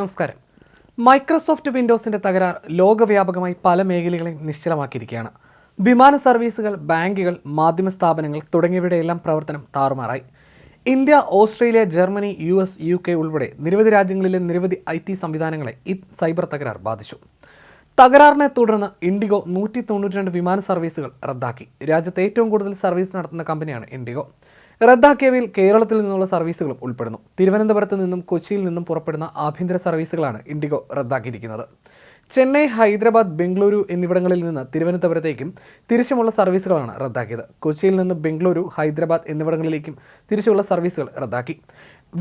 നമസ്കാരം. മൈക്രോസോഫ്റ്റ് വിൻഡോസിന്റെ തകരാർ ലോകവ്യാപകമായി പല മേഖലകളെയും നിശ്ചലമാക്കിയിരിക്കുകയാണ്. വിമാന സർവീസുകൾ ബാങ്കുകൾ മാധ്യമ സ്ഥാപനങ്ങൾ തുടങ്ങിയവയുടെയെല്ലാം പ്രവർത്തനം താറുമാറായി. India Australia Germany U S U K ഉൾപ്പെടെ നിരവധി രാജ്യങ്ങളിലെ നിരവധി ഐ ടി സംവിധാനങ്ങളെ ഈ സൈബർ തകരാർ ബാധിച്ചു. തകരാറിനെ തുടർന്ന് ഇൻഡിഗോ നൂറ്റി തൊണ്ണൂറ്റി രണ്ട് വിമാന സർവീസുകൾ റദ്ദാക്കി. രാജ്യത്ത് ഏറ്റവും കൂടുതൽ സർവീസ് നടത്തുന്ന കമ്പനിയാണ് ഇൻഡിഗോ. റദ്ദാക്കിയവയിൽ കേരളത്തിൽ നിന്നുള്ള സർവീസുകളും ഉൾപ്പെടുന്നു. തിരുവനന്തപുരത്ത് നിന്നും കൊച്ചിയിൽ നിന്നും പുറപ്പെടുന്ന ആഭ്യന്തര സർവീസുകളാണ് ഇൻഡിഗോ റദ്ദാക്കിയിരിക്കുന്നത്. ചെന്നൈ ഹൈദരാബാദ് ബംഗളൂരു എന്നിവിടങ്ങളിൽ നിന്ന് തിരുവനന്തപുരത്തേക്കും തിരിച്ചുമുള്ള സർവീസുകളാണ് റദ്ദാക്കിയത്. കൊച്ചിയിൽ നിന്ന് ബംഗളൂരു ഹൈദരാബാദ് എന്നിവിടങ്ങളിലേക്കും തിരിച്ചുള്ള സർവീസുകൾ റദ്ദാക്കി.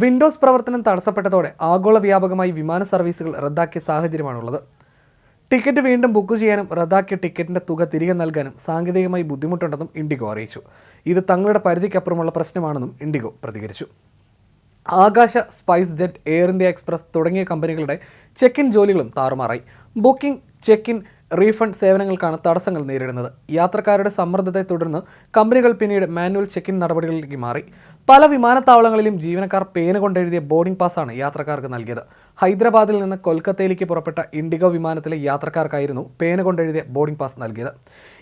വിൻഡോസ് പ്രവർത്തനം തടസ്സപ്പെട്ടതോടെ ആഗോള വ്യാപകമായി വിമാന സർവീസുകൾ റദ്ദാക്കിയ സാഹചര്യമാണുള്ളത്. ടിക്കറ്റ് വീണ്ടും ബുക്ക് ചെയ്യാനും റദ്ദാക്കിയ ടിക്കറ്റിന്റെ തുക തിരികെ നൽകാനും സാങ്കേതികമായി ബുദ്ധിമുട്ടുണ്ടെന്നും ഇൻഡിഗോ അറിയിച്ചു. ഇത് തങ്ങളുടെ പരിധിക്കപ്പുറമുള്ള പ്രശ്നമാണെന്നും ഇൻഡിഗോ പ്രതികരിച്ചു. Akasa SpiceJet Air India Express തുടങ്ങിയ കമ്പനികളുടെ ചെക്ക് ഇൻ ജോലികളും താറുമാറായി. ബുക്കിംഗ് ചെക്ക് ഇൻ റീഫണ്ട് സേവനങ്ങൾക്കാണ് തടസ്സങ്ങൾ നേരിടുന്നത്. യാത്രക്കാരുടെ സമ്മർദ്ദത്തെ തുടർന്ന് കമ്പനികൾ പിന്നീട് മാനുവൽ ചെക്ക് ഇൻ നടപടികളിലേക്ക് മാറി. പല വിമാനത്താവളങ്ങളിലും ജീവനക്കാർ പേന കൊണ്ടെഴുതിയ ബോർഡിംഗ് പാസ്സാണ് യാത്രക്കാർക്ക് നൽകിയത്. ഹൈദരാബാദിൽ നിന്ന് കൊൽക്കത്തയിലേക്ക് പുറപ്പെട്ട ഇൻഡിഗോ വിമാനത്തിലെ യാത്രക്കാർക്കായിരുന്നു പേന കൊണ്ടെഴുതിയ ബോർഡിംഗ് പാസ് നൽകിയത്.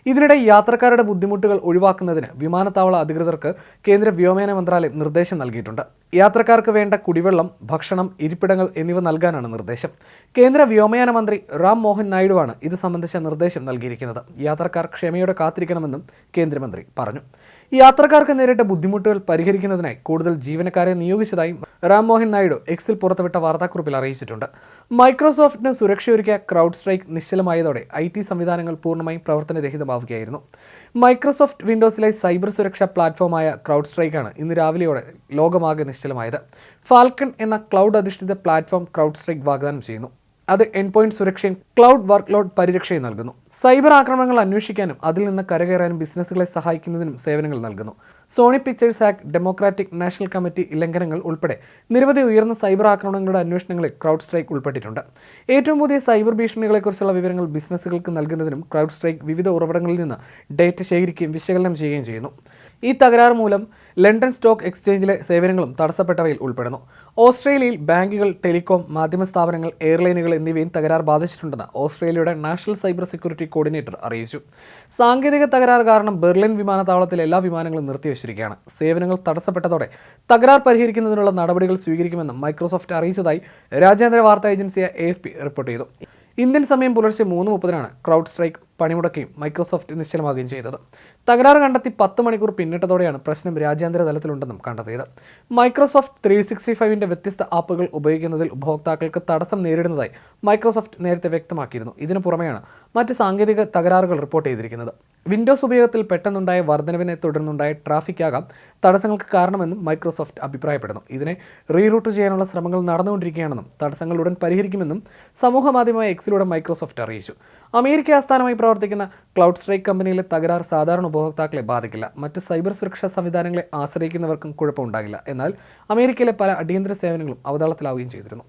ഇതിനിടെ യാത്രക്കാരുടെ ബുദ്ധിമുട്ടുകൾ ഒഴിവാക്കുന്നതിന് വിമാനത്താവള അധികൃതർക്ക് കേന്ദ്ര വ്യോമയാന മന്ത്രാലയം നിർദ്ദേശം നൽകിയിട്ടുണ്ട്. യാത്രക്കാർക്ക് വേണ്ട കുടിവെള്ളം ഭക്ഷണം ഇരിപ്പിടങ്ങൾ എന്നിവ നൽകാനാണ് നിർദ്ദേശം. കേന്ദ്ര വ്യോമയാന മന്ത്രി റാം മോഹൻ നായിഡുവാണ് ഇത് സംബന്ധിച്ച നിർദ്ദേശം നൽകിയിരിക്കുന്നത്. യാത്രക്കാർ ക്ഷമയോടെ കാത്തിരിക്കണമെന്നും കേന്ദ്രമന്ത്രി പറഞ്ഞു. യാത്രക്കാർക്ക് നേരിട്ട ബുദ്ധിമുട്ടുകൾ പരിഹരിക്കുന്നതിനായി കൂടുതൽ ജീവനക്കാരെ നിയോഗിച്ചതായും റാം മോഹൻ നായിഡു എക്സിൽ പുറത്തുവിട്ട വാർത്താക്കുറിപ്പിൽ അറിയിച്ചിട്ടുണ്ട്. മൈക്രോസോഫ്റ്റിന് സുരക്ഷയൊരുക്കിയ ക്രൗഡ് സ്ട്രൈക്ക് നിശ്ചലമായതോടെ ഐ ടി സംവിധാനങ്ങൾ പൂർണമായും പ്രവർത്തനരഹിതമാവുകയായിരുന്നു. മൈക്രോസോഫ്റ്റ് വിൻഡോസിലെ സൈബർ സുരക്ഷാ പ്ലാറ്റ്ഫോമായ ക്രൗഡ് സ്ട്രൈക്കാണ് ഇന്ന് രാവിലെയോടെ ലോകമാകെ നിശ്ചലമായത്. ഫാൽക്കൺ എന്ന ക്ലൗഡ് അധിഷ്ഠിത പ്ലാറ്റ്ഫോം ക്രൗഡ് സ്ട്രൈക്ക് വാഗ്ദാനം ചെയ്യുന്നു. അത് എൻ പോയിന്റ് സുരക്ഷയും ക്ലൗഡ് വർക്ക്ലോഡ് പരിരക്ഷയും നൽകുന്നു. സൈബർ ആക്രമണങ്ങൾ അന്വേഷിക്കാനും അതിൽ നിന്ന് കരകയറാനും ബിസിനസ്സുകളെ സഹായിക്കുന്നതിനും സേവനങ്ങൾ നൽകുന്നു. Sony Pictures act Democratic National Committee ലംഘനങ്ങൾ ഉൾപ്പെടെ നിരവധി ഉയർന്ന സൈബർ ആക്രമണങ്ങളുടെ അന്വേഷണങ്ങളിൽ ക്രൗഡ് സ്ട്രൈക്ക് ഉൾപ്പെട്ടിട്ടുണ്ട്. ഏറ്റവും പുതിയ സൈബർ ഭീഷണികളെക്കുറിച്ചുള്ള വിവരങ്ങൾ ബിസിനസ്സുകൾക്ക് നൽകുന്നതിനും ക്രൗഡ് സ്ട്രൈക്ക് വിവിധ ഉറവിടങ്ങളിൽ നിന്ന് ഡേറ്റ ശേഖരിക്കുകയും വിശകലനം ചെയ്യുകയും ചെയ്യുന്നു. ഈ തകരാറ് മൂലം ലണ്ടൻ സ്റ്റോക്ക് എക്സ്ചേഞ്ചിലെ സേവനങ്ങളും തടസ്സപ്പെട്ടവയിൽ ഉൾപ്പെടുന്നു. ഓസ്ട്രേലിയയിൽ ബാങ്കുകൾ ടെലികോം മാധ്യമ സ്ഥാപനങ്ങൾ എയർലൈനുകൾ എന്നിവയും തകരാർ ബാധിച്ചിട്ടുണ്ടെന്ന് ഓസ്ട്രേലിയയുടെ നാഷണൽ സൈബർ സെക്യൂരിറ്റി കോർഡിനേറ്റർ അറിയിച്ചു. സാങ്കേതിക തകരാർ കാരണം ബെർലിൻ വിമാനത്താവളത്തിലെ എല്ലാ വിമാനങ്ങളും നിർത്തിവച്ചിരിക്കുകയാണ്. സേവനങ്ങൾ തടസ്സപ്പെട്ടതോടെ തകരാർ പരിഹരിക്കുന്നതിനുള്ള നടപടികൾ സ്വീകരിക്കുമെന്നും മൈക്രോസോഫ്റ്റ് അറിയിച്ചതായി രാജ്യാന്തര വാർത്താ ഏജൻസിയായ എ റിപ്പോർട്ട് ചെയ്തു. ഇന്ത്യൻ സമയം പുലർച്ചെ മൂന്ന് മുപ്പതിനാണ് ക്രൗഡ് സ്ട്രൈക്ക് പണിമുടക്കുകയും മൈക്രോസോഫ്റ്റ് നിശ്ചലമാകുകയും ചെയ്തത്. തകരാറ് കണ്ടെത്തി പത്ത് മണിക്കൂർ പിന്നിട്ടതോടെയാണ് പ്രശ്നം രാജ്യാന്തര തലത്തിലുണ്ടെന്നും കണ്ടെത്തിയത്. മൈക്രോസോഫ്റ്റ് ത്രീ സിക്സ്റ്റി ഫൈവിന്റെ വ്യത്യസ്ത ആപ്പുകൾ ഉപയോഗിക്കുന്നതിൽ ഉപഭോക്താക്കൾക്ക് തടസ്സം നേരിടുന്നതായി മൈക്രോസോഫ്റ്റ് നേരത്തെ വ്യക്തമാക്കിയിരുന്നു. ഇതിനു പുറമെയാണ് മറ്റ് സാങ്കേതിക തകരാറുകൾ റിപ്പോർട്ട് ചെയ്തിരിക്കുന്നത്. വിൻഡോസ് ഉപയോഗത്തിൽ പെട്ടെന്നുണ്ടായ വർധനവിനെ തുടർന്നുണ്ടായ ട്രാഫിക് ആകാം തടസ്സങ്ങൾക്ക് കാരണമെന്നും മൈക്രോസോഫ്റ്റ് അഭിപ്രായപ്പെടുന്നു. ഇതിനെ റീറൂട്ട് ചെയ്യാനുള്ള ശ്രമങ്ങൾ നടന്നുകൊണ്ടിരിക്കുകയാണെന്നും തടസ്സങ്ങൾ ഉടൻ പരിഹരിക്കുമെന്നും സമൂഹമാധ്യമമായ എക്സിലൂടെ മൈക്രോസോഫ്റ്റ് അറിയിച്ചു. അമേരിക്ക ആസ്ഥാനമായി പ്രവർത്തിക്കുന്ന ക്ലൗഡ് സ്ട്രൈക്ക് കമ്പനിയിലെ തകരാർ സാധാരണ ഉപഭോക്താക്കളെ ബാധിക്കില്ല. മറ്റ് സൈബർ സുരക്ഷാ സംവിധാനങ്ങളെ ആശ്രയിക്കുന്നവർക്കും കുഴപ്പമുണ്ടാകില്ല. എന്നാൽ അമേരിക്കയിലെ പല അടിയന്തര സേവനങ്ങളും അവതാളത്തിലാവുകയും ചെയ്തിരുന്നു.